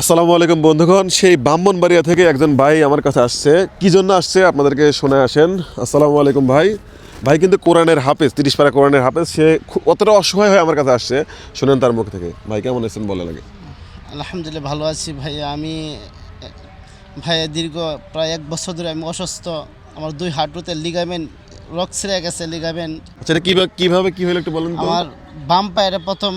আসসালামু আলাইকুম বন্ধুগণ সেই ব্রাহ্মণবাড়িয়া থেকে একজন ভাই আমার কাছে আসছে। কি জন্য আসছে? আপনাদেরকে শুনে আসেন। আসসালামু আলাইকুম ভাই। ভাই কিন্তু কোরআনের হাফেজ তিরিশ পারা কোরআনের হাফেজ। সে অতটা অসহায় হয়ে আমার কাছে আসছে। শুনেন তার মুখ থেকে। ভাই কেমন আছেন বলে লাগে আলহামদুলিল্লাহ ভালো আছি ভাইয়া। আমি ভাইয়া দীর্ঘ প্রায় এক বছর ধরে আমি অসুস্থ। আমার দুই হাঁটুতে লিগামেন্ট রক ছিঁড়ে গেছে লিগামেন্ট আচ্ছা এটা কীভাবে কীভাবে কি হলো একটু বলুন আমার বাম পায়ের প্রথম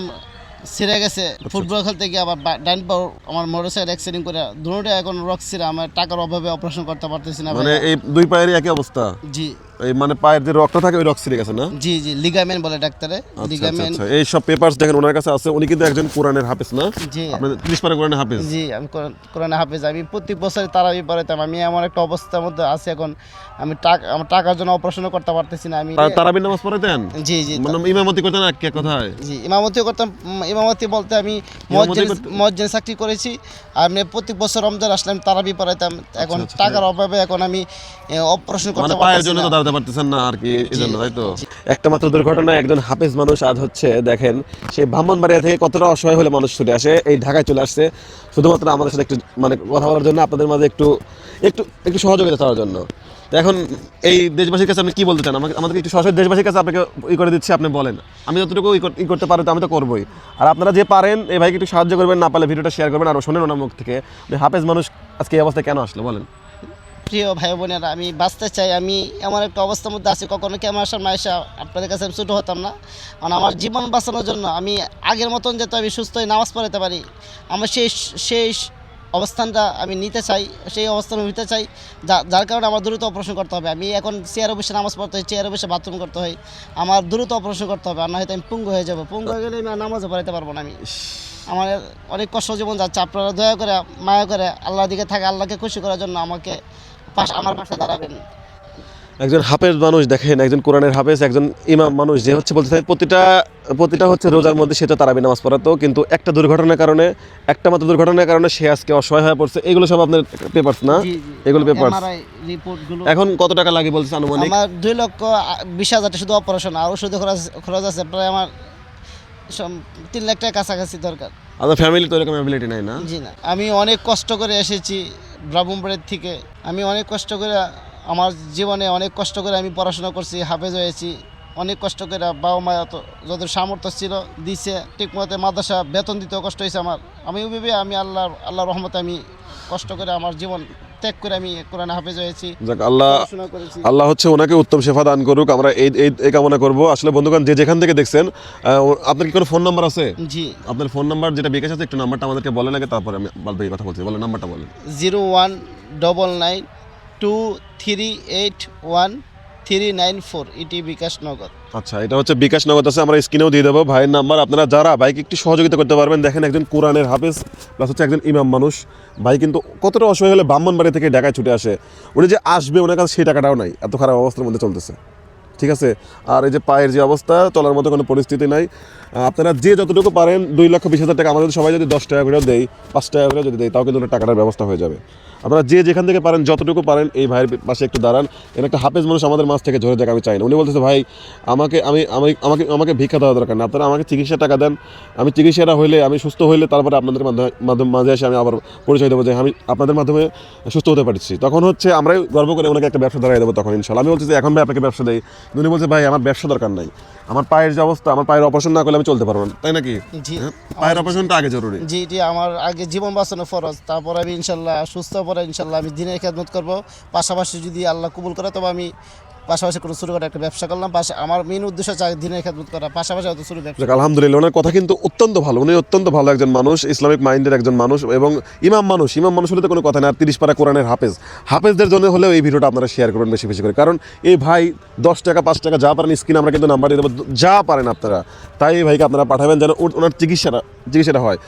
ছিঁড়ে গেছে। ফুটবল খেলতে গিয়ে আবার ডাইন পাও আমার মোটর সাইকেল অ্যাক্সিডেন্ট করে দুটোটা এখন রক ছিঁড়ে আমার টাকার অভাবে অপারেশন করতে পারতেছি না মানে এই দুই পায়েরই একই অবস্থা? জি। এই মানে পায়ের যে রক্ত থাকে ওই রক্ত ছিঁড়ে গেছে না? জি জি লিগামেন্ট বলে ডাক্তারে। আচ্ছা, আচ্ছা লিগামেন্ট আচ্ছা। এই সব পেপারস দেখেন ওনার কাছে আছে। উনি কিন্তু একজন কোরআনের হাফেজ না? জি। আপনি তিরিশ পারা কোরআনের হাফেজ? জি আমি কোরআন- হাফেজ। আমি প্রত্যেক বছর তারাবি পড়াইতাম আমি এমন একটা অবস্থার মধ্যে আছি এখন। আমি টাকা আমার টাকার জন্য অপারেশনও করতে পারতেছি না। আমি তা- তারাবির নামাজ পড়াতেন জি জি মানে ইমামতি করতেন এক কে কোথায়? জি ইমামতিও করতাম। ইমামতি বলতে আমি ইমামতি মসজিদ করতে- চাকরি করেছি। আমি প্রত্যেক বছর রমজান আসলাম তারাবি পড়াইতাম। এখন আচ্ছা, টাকার অভাবে এখন আমি অপারেশন মানে করতে পারতেছি না। দাঁড়াতে পারতেছেন না আর কি এই জন্য তাই তো? একটা মাত্র দুর্ঘটনা একজন হাফেজ মানুষ আজ হচ্ছে দেখেন সেই ব্রাহ্মণবাড়িয়া থেকে কতটা অসহায় হলে মানুষ ছুটে আসে এই ঢাকায় চলে আসছে শুধুমাত্র আমাদের সাথে একটু মানে কথা বলার জন্য আপনাদের মাঝে একটু একটু একটু সহযোগিতা চাওয়ার জন্য। এখন এই দেশবাসীর কাছে আপনি কি বলতে চান? আমাকে আমাদেরকে একটু সরাসরি দেশবাসীর কাছে আপনাকে ই করে দিচ্ছি আপনি বলেন। আমি যতটুকু ই করতে পারি তো আমি তো করবোই। আর আপনারা যে পারেন এই ভাইকে একটু সাহায্য করবেন না পারলে ভিডিওটা শেয়ার করবেন আর শোনেন ওনার মুখ থেকে হাফেজ মানুষ আজকে এই অবস্থায় কেন আসলো বলেন। প্রিয় ভাই বোনেরা আমি বাঁচতে চাই আমি এমন একটা অবস্থার মধ্যে আছি কখনো ক্যামেরার সামনে এসে আপনাদের কাছে আমি ছোটো হতাম না? কারণ আমার জীবন বাঁচানোর জন্য আমি আগের মতন যাতে আমি সুস্থ হয়ে নামাজ পড়াতে পারি আমার সেই সেই অবস্থানটা আমি নিতে চাই সেই অবস্থানে নিতে চাই যা- যার কারণে আমার দ্রুত অপারেশন করতে হবে। আমি এখন চেয়ারে বসে নামাজ পড়তে হয় চেয়ারে বসে বাথরুম করতে হয় আমার দ্রুত অপারেশন করতে হবে আর না হয়তো আমি পুঙ্গু হয়ে যাব। পুঙ্গু হয়ে গেলে আমি নামাজও পড়াতে পারব না আমি। আমার অনেক কষ্ট জীবন যাচ্ছে আপনারা দয়া করে মায়া করে আল্লাহ দিকে থাকে আল্লাহকে খুশি করার জন্য আমাকে পাশ আমার পাশে দাঁড়াবেন। একজন হাফেজ মানুষ দেখেন একজন কোরআনের হাফেজ একজন ইমাম মানুষ যে হচ্ছে বলতে চাই প্রতিটা প্রতিটা হচ্ছে রোজার মধ্যে সে তো তারাবি নামাজ পড়াতো কিন্তু একটা দুর্ঘটনার কারণে একটা মাত্র দুর্ঘটনার কারণে সে আজকে অসহায় হয়ে পড়ছে। এগুলো সব আপনার পেপারস না। এগুলো রিপোর্টগুলো এখন কত টাকা লাগে বলছে আনুমানিক? আমার দুই লক্ষ বিশ হাজার শুধু অপারেশন আর ওষুধে খরচ খরচ আছে প্রায় আমার তিন লাখ টাকা কাছাকাছি দরকার। আপনার ফ্যামিলি তো এরকম অ্যাবিলিটি নাই না? জি না। আমি অনেক কষ্ট করে এসেছি ব্রাহ্মণবাড়ির থেকে। আমি অনেক কষ্ট করে আমার জীবনে অনেক কষ্ট করে আমি পড়াশোনা করছি, হাফেজ হয়েছি। অনেক কষ্ট করে বাবা মা এত যত সামর্থ্য ছিল দিছে ঠিক মতো মাদ্রাসা বেতন দিতেও কষ্ট হয়েছে আমার। আমি ওইভাবে আমি আল্লাহ আল্লাহ রহমতে আমি কষ্ট করে আমার জীবন ত্যাগ করে আমি কোরআনে হাফেজ হয়েছি। যাক আল্লাহ আল্লাহ হচ্ছে ওনাকে উত্তম সেবা দান করুক। আমরা এই এই কামনা করব। আসলে বন্ধুগণ যে যেখান থেকে দেখছেন আপনার কি কোনো ফোন নাম্বার আছে? জি। আপনার ফোন নাম্বার যেটা বিকাশ আছে একটু নাম্বারটা আমাদেরকে বলেন আগে তারপরে আমি বাদ কথা বলছি। বলেন নাম্বারটা বলেন। Zero one double nine two three eight one three nine four eighty Bikash Nagar আচ্ছা এটা হচ্ছে বিকাশ নগদ আছে, আমরা স্ক্রিনেও দিয়ে দেবো। ভাইয়ের নাম্বার, আপনারা যারা ভাইকে একটু সহযোগিতা করতে পারবেন, দেখেন একজন কোরআনের হাফেজ প্লাস হচ্ছে একজন ইমাম মানুষ। ভাই কিন্তু কতটা অসহায় হলে ব্রাহ্মণবাড়ি থেকে ঢাকায় ছুটে আসে। উনি যে আসবে, ওনার কাছে সেই টাকাটাও নাই, এত খারাপ অবস্থার মধ্যে চলতেছে। ঠিক আছে? আর এই যে পায়ের যে অবস্থা চলার মতো কোনো পরিস্থিতি নাই। আপনারা যে যতটুকু পারেন, দুই লক্ষ বিশ হাজার টাকা আমাদের সবাই যদি দশ টাকা করে দেয়, পাঁচ টাকা করে যদি দেয়, তাও কিন্তু টাকাটার ব্যবস্থা হয়ে যাবে। আপনারা যে যেখান থেকে পারেন, যতটুকু পারেন, এই ভাইয়ের পাশে একটু দাঁড়ান। এর একটা হাফেজ মানুষ আমাদের মাছ থেকে ঝরে যাক, আমি চাই না। উনি বলতেছে, ভাই, আমাকে, আমি আমি, আমাকে আমাকে ভিক্ষা দেওয়া দরকার না। আপনারা আমাকে চিকিৎসা টাকা দেন। আমি চিকিৎসাটা হইলে, আমি সুস্থ হইলে, তারপরে আপনাদের মাধ্যমে মাঝে এসে আমি আবার পরিচয় দেবো যে, আমি আপনাদের মাধ্যমে সুস্থ হতে পারছি। তখন হচ্ছে আমরাই গর্ব করে ওনাকে একটা ব্যবসা দাঁড়িয়ে দেবো তখন, ইনশাল্লাহ। আমি বলছি যে এখন ভাই, আপনাকে ব্যবসা কিন্তু উনি বলছে ভাই আমার ব্যবসা দরকার নাই। আমার পায়ের যে অবস্থা আমার পায়ের অপারেশন না করলে আমি চলতে পারব না। তাই নাকি? হ্যাঁ? পায়ের অপারেশনটা আগে জরুরি। জি জি আমার আগে জীবন বাঁচানো ফরজ। তারপর আমি ইনশাল্লাহ সুস্থ পরে ইনশাল্লাহ আমি দিনের খেদমত করব। পাশাপাশি যদি আল্লাহ কবুল করে তবে আমি পাশাপাশি কোনো শুরু করে একটা ব্যবসা করলাম, পাশে আমার মেন উদ্দেশ্য আগে দিনের খেদমত করা, পাশাপাশি হয়তো শুরু ব্যবসা আলহামদুলিল্লাহ, ওনার কথা কিন্তু অত্যন্ত ভালো। উনি অত্যন্ত ভালো একজন মানুষ, ইসলামিক মাইন্ডের একজন মানুষ এবং ইমাম মানুষ। ইমাম মানুষ হলে তো কোনো কথা না আর তিরিশ পারা কোরআনের হাফেজ। হাফেজদের জন্য হলেও এই ভিডিওটা আপনারা শেয়ার করবেন বেশি বেশি করে। কারণ এই ভাই দশ টাকা, পাঁচ টাকা যা পারেন স্ক্রিন আমরা কিন্তু নাম্বার দিয়ে দেবো। যা পারেন আপনারা। তাই এই ভাইকে আপনারা পাঠাবেন যেন ওনার চিকিৎসাটা চিকিৎসাটা হয়।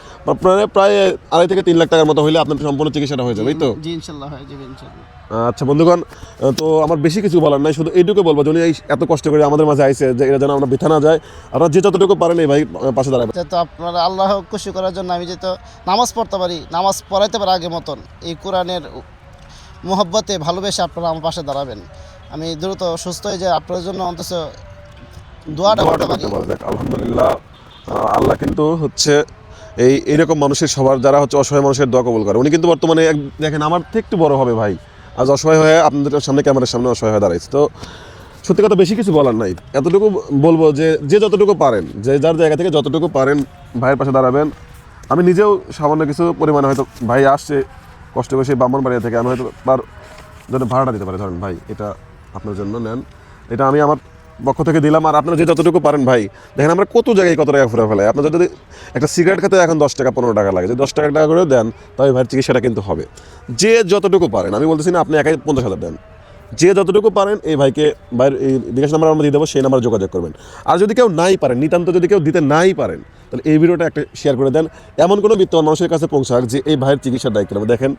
প্রায় প্রায় আড়াই থেকে তিন লাখ টাকার মতো হলে আপনার সম্পূর্ণ চিকিৎসাটা হয়ে যাবে তো? জি ইনশাল্লাহ হয়ে যাবে ইনশাল্লাহ। আচ্ছা বন্ধুগণ তো আমার বেশি কিছু বলার নাই শুধু এইটুকু বলব যে উনি এই এত কষ্ট করে আমাদের মাঝে আইসে যে এটা যেন আমরা বৃথা না যায়। আপনারা যে যতটুকু পারেন এই ভাই পাশে দাঁড়াবেন। যাতে আপনারা আল্লাহ খুশি করার জন্য আমি যেহেতু নামাজ পড়তে পারি নামাজ পড়াইতে পারি আগে মতন এই কোরআনের মোহব্বতে ভালোবেসে আপনারা আমার পাশে দাঁড়াবেন। আমি দ্রুত সুস্থ হয়ে যাই আপনার জন্য অন্তত দোয়াটা করতে পারি। যাক, আলহামদুলিল্লাহ। আল্লাহ কিন্তু হচ্ছে এই এরকম মানুষের সবার, যারা হচ্ছে অসহায় মানুষের দোয়া কবুল করে। উনি কিন্তু বর্তমানে দেখেন, আমার থেকে একটু বড় হবে ভাই। আজ অসহায় হয়ে আপনাদের সামনে, ক্যামেরার সামনে অসহায় হয়ে দাঁড়াইছে। তো সত্যি কথা বেশি কিছু বলার নাই। এতটুকু বলব যে যে যতটুকু পারেন, যে যার জায়গা থেকে যতটুকু পারেন ভাইয়ের পাশে দাঁড়াবেন। আমি নিজেও সামান্য কিছু পরিমাণে হয়তো ভাই আসছে, কষ্ট করে সেই বামনবাড়িয়া থেকে, আমি হয়তো তার জন্য ভাড়াটা দিতে পারি। ধরেন ভাই, এটা আপনার জন্য নেন। এটা আমি আমার পক্ষ থেকে দিলাম। আর আপনারা যে যতটুকু পারেন ভাই, দেখেন আমরা কত জায়গায় কত টাকা ফুরে ফেলাই। আপনার যদি একটা সিগারেট খেতে এখন দশ টাকা, পনেরো টাকা লাগে। যে দশ টাকা টাকা করে দেন তবে ভাইয়ের চিকিৎসাটা কিন্তু হবে। যে যতটুকু পারেন, আমি বলতেছি না আপনি একাই পঞ্চাশ হাজার দেন। যে যতটুকু পারেন, এই ভাইকে ভাইয়ের এই বিকাশ নাম্বার আমরা দিয়ে দেবো, সেই নাম্বারে যোগাযোগ করবেন। আর যদি কেউ নাই পারেন, নিতান্ত যদি কেউ দিতে নাই পারেন, তাহলে এই ভিডিওটা একটা শেয়ার করে দেন। এমন কোনো বিত্তমান মানুষের কাছে পৌঁছাক যে এই ভাইয়ের চিকিৎসার দায়িত্ব নেবে। দেখেন,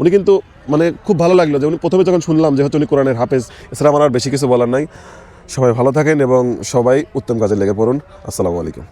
উনি কিন্তু মানে খুব ভালো লাগল যে উনি প্রথমে যখন শুনলাম যে হচ্ছে উনি কোরআনের হাফেজ, এছাড়া আমার আর বেশি কিছু বলার নাই। সবাই ভালো থাকেন এবং সবাই উত্তম কাজে লেগে পড়ুন। আসসালামু আলাইকুম।